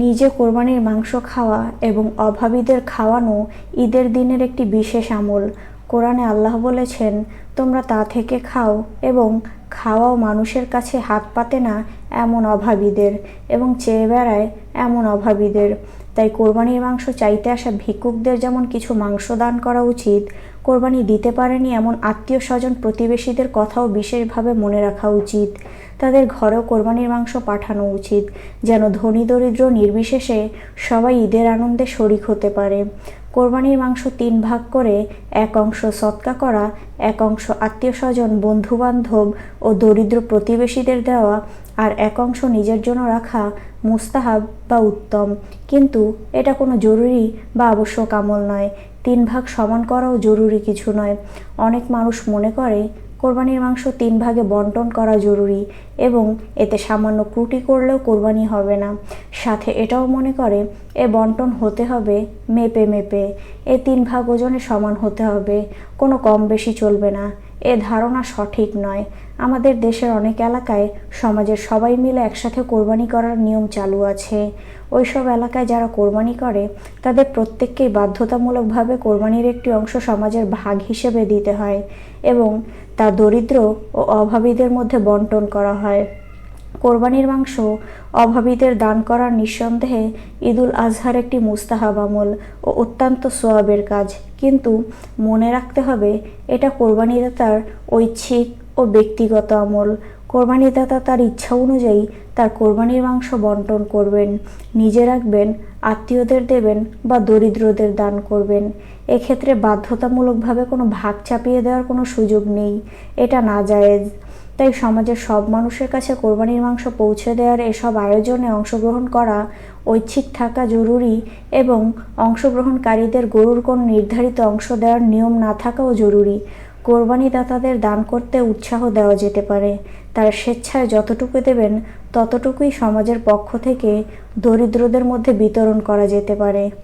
নিজে কোরবানির মাংস খাওয়া এবং অভাবীদের খাওয়ানো ঈদের দিনের একটি বিশেষ আমল। কোরআনে আল্লাহ বলেছেন, তোমরা তা থেকে খাও এবং খাওয়াও মানুষের কাছে হাত পাতে না এমন অভাবীদের এবং চেয়ে বেড়ায় এমন অভাবীদের। তাই কোরবানির মাংস চাইতে আসা ভিক্ষুকদের যেমন কিছু মাংস দান করা উচিত, কোরবানি দিতে পারেনি এমন আত্মীয় স্বজন প্রতিবেশীদের কথাও বিশেষভাবে মনে রাখা উচিত। তাদের ঘরেও কোরবানির মাংস পাঠানো উচিত, যেন ধনী দরিদ্র নির্বিশেষে সবাই ঈদের আনন্দে শরিক হতে পারে। কোরবানির মাংস তিন ভাগ করে এক অংশ সৎকা করা, এক অংশ আত্মীয় স্বজন, বন্ধুবান্ধব ও দরিদ্র প্রতিবেশীদের দেওয়া, আর এক অংশ নিজের জন্য রাখা মুস্তাহাব বা উত্তম। কিন্তু এটা কোনো জরুরি বা আবশ্যক আমল নয়। তিন ভাগ সমান করাও জরুরি কিছু নয়। অনেক মানুষ মনে করে কোরবানির মাংস তিন ভাগে বন্টন করা জরুরি এবং এতে সামান্য ক্রুটি করলেও কোরবানি হবে না। সাথে এটাও মনে করে, এ বন্টন হতে হবে মেপে মেপে। এ তিন ভাগ ওজনে সমান হতে হবে, কোনো কম বেশি চলবে না। এ ধারণা সঠিক নয়। আমাদের দেশের অনেক এলাকায় সমাজের সবাই মিলে একসাথে কোরবানি করার নিয়ম চালু আছে। ওইসব এলাকায় যারা কোরবানি করে, তাদের প্রত্যেককেই বাধ্যতামূলকভাবে কোরবানির একটি অংশ সমাজের ভাগ হিসেবে দিতে হয় এবং তা দরিদ্র ও অভাবীদের মধ্যে বন্টন করা হয়। কোরবানির মাংস অভাবীদের দান করার নিঃসন্দেহে ঈদুল আজহার একটি মুস্তাহাব আমল ও অত্যন্ত সোয়াবের কাজ। কিন্তু মনে রাখতে হবে, এটা কোরবানিদাতার ঐচ্ছিক ও ব্যক্তিগত আমল। কোরবানিদাতা তার ইচ্ছা অনুযায়ী তার কোরবানির মাংস বন্টন করবেন, নিজে রাখবেন, আত্মীয়দের দেবেন বা দরিদ্রদের দান করবেন। এক্ষেত্রে বাধ্যতামূলকভাবে কোনো ভাগ চাপিয়ে দেওয়ার কোনো সুযোগ নেই। এটা না জায়েজ তাই সমাজের সব মানুষের কাছে কোরবানির মাংস পৌঁছে দেওয়ার এসব আয়োজনে অংশগ্রহণ করা ঐচ্ছিক থাকা জরুরি এবং অংশগ্রহণকারীদের গরুর কোনো নির্ধারিত অংশ দেওয়ার নিয়ম না থাকাও জরুরি। কোরবানিদাতাদের দান করতে উৎসাহ দেওয়া যেতে পারে। তারা স্বেচ্ছায় যতটুকু দেবেন, ততটুকুই সমাজের পক্ষ থেকে দরিদ্রদের মধ্যে বিতরণ করা যেতে পারে।